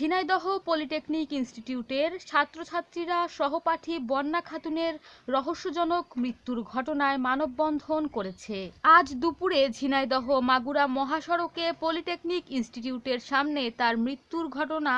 Jhenaidah polytechnic ইনস্টিটিউটের ছাত্রছাত্রীরা সহপাঠী বন্যা খাতুনের রহস্যজনক মৃত্যুর ঘটনায় মানববন্ধন করেছে। আজ দুপুরে ঝিনাইদহ মাগুরা মহাসড়কে পলিটেকনিক ইনস্টিটিউটের সামনে তার মৃত্যুর ঘটনা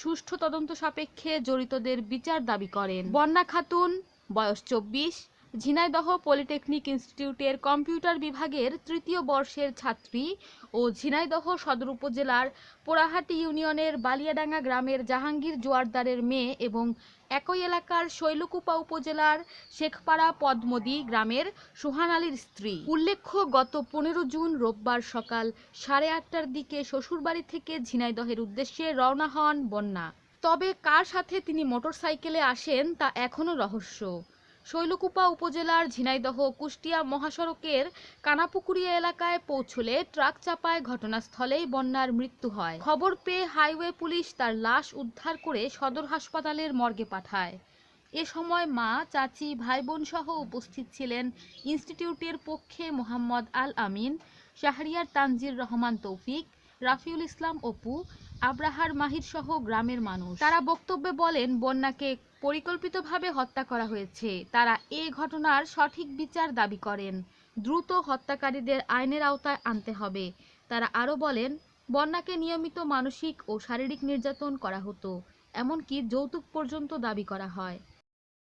সুষ্ঠু তদন্ত সাপেক্ষে জড়িতদের বিচার দাবি করেন। বন্যা খাতুন, বয়স চব্বিশ ঝিনাইদহ পলিটেকনিক ইনস্টিটিউটের কম্পিউটার বিভাগের তৃতীয় বর্ষের ছাত্রী ও ঝিনাইদহ সদর উপজেলার পোড়াহাটি ইউনিয়নের বালিয়াডাঙ্গা গ্রামের জাহাঙ্গীর জোয়ারদারের মেয়ে এবং একই এলাকার শৈলকুপা উপজেলার শেখপাড়া পদ্মদি গ্রামের সোহান আলীর স্ত্রী। উল্লেখ্য, গত পনেরো জুন রোববার সকাল সাড়ে আটটার দিকে শ্বশুরবাড়ি থেকে ঝিনাইদহের উদ্দেশ্যে রওনা হন বন্যা। তবে কার সাথে তিনি মোটরসাইকেলে আসেন তা এখনও রহস্য। শৈলকুপা উপজেলার ঝিনাইদহ কুষ্টিয়া মহাসড়কের কানাপুকুরিয়া এলাকায় পৌঁছলে ট্রাক চাপায় ঘটনাস্থলেই বন্যার মৃত্যু হয়। খবর পেয়ে হাইওয়ে পুলিশ তার লাশ উদ্ধার করে সদর হাসপাতালের মর্গে পাঠায়। এ সময় মা, চাচি ভাই সহ উপস্থিত ছিলেন ইনস্টিটিউটের পক্ষে মোহাম্মদ আল আমিন, শাহরিয়ার তানজির রহমান তৌফিক রাফিউল ইসলাম অপু, আব্রাহার মাহির সহ গ্রামের মানুষ। তারা বক্তব্যে বলেন, বন্যাকে পরিকল্পিতভাবে হত্যা করা হয়েছে। তারা এ ঘটনার সঠিক বিচার দাবি করেন। দ্রুত হত্যাকারীদের আইনের আওতায় আনতে হবে। তারা আরও বলেন, বন্যাকে নিয়মিত মানসিক ও শারীরিক নির্যাতন করা হতো, এমনকি যৌতুক পর্যন্ত দাবি করা হয়।